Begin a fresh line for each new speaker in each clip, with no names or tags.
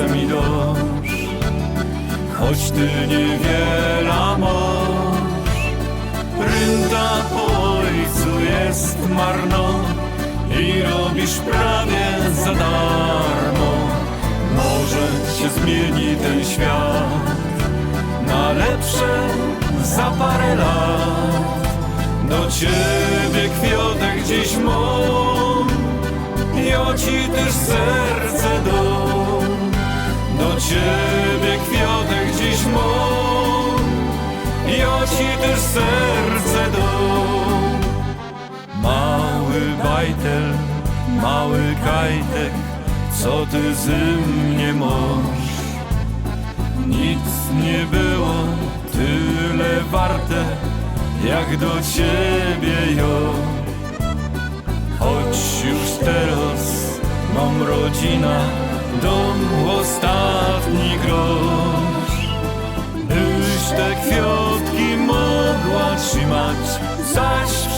serce mi choć ty niewiele masz. Rynda po ojcu jest marno i robisz prawie za darmo. Może się zmieni ten świat na lepsze za parę lat. Do ciebie kwiotek dziś mam, ja ci też serce dam. Ciebie kwiotek dziś mam, ja ci też serce dam. Mały bajtel, mały kajtek, co ty z mnie masz? Nic nie było tyle warte, jak do ciebie ja. Choć już teraz mam rodzina, dom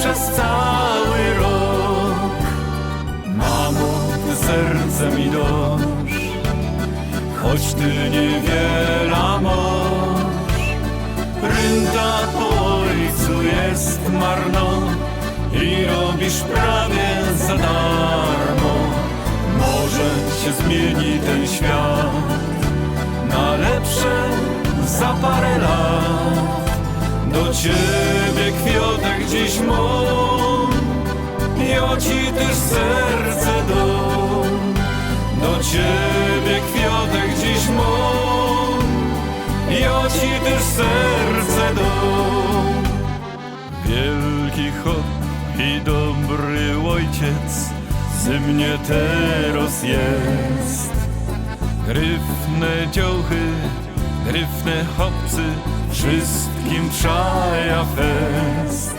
przez cały rok. Mamo, serce mi dosz, choć ty niewiele masz. Rynda po ojcu jest marno i robisz prawie za darmo. Może się zmieni ten świat na lepsze za parę lat. Do ciebie kwiotek dziś mam, ja ci też serce dam. Do ciebie kwiotek dziś mam, ja ci też serce dam. Wielki chłop i dobry ojciec ze mnie teraz jest. Gryfne dziołchy, gryfne chłopcy, wszystkim trzaja fest.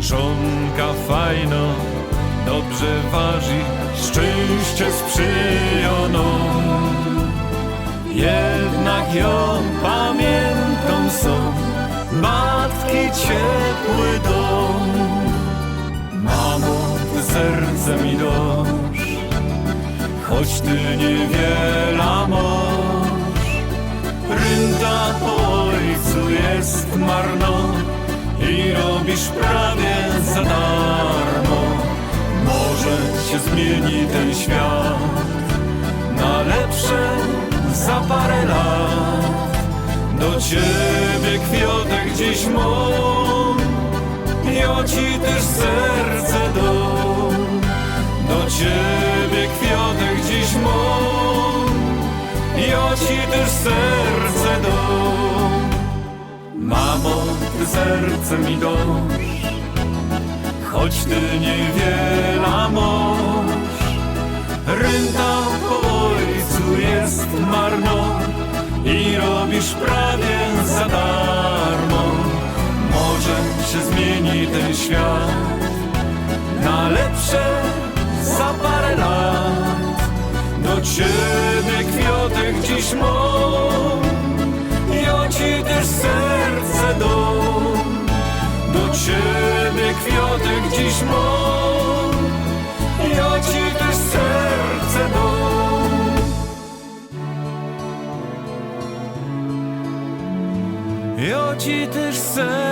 Żonka fajno, dobrze waży, szczęście sprzyja. Jednak ją pamiętam są matki ciepły dom. Mamo, ty serce mi dosz, choć ty niewiele masz. Po ojcu jest marno i robisz prawie za darmo. Może się zmieni ten świat na lepsze za parę lat. Do ciebie kwiotek dziś mam, ja ci też serce dam. Do ciebie kwiotek dziś mam, ja ci też serce. Mamo, ty serce mi dosz, choć ty niewiele masz. Rynda po ojcu jest marno i robisz prawie za darmo. Może się zmieni ten świat na lepsze za parę lat. Do ciebie kwiotek dziś mam, kwiotek dziś mam, ja ci też serce dam. Ja ci też serce.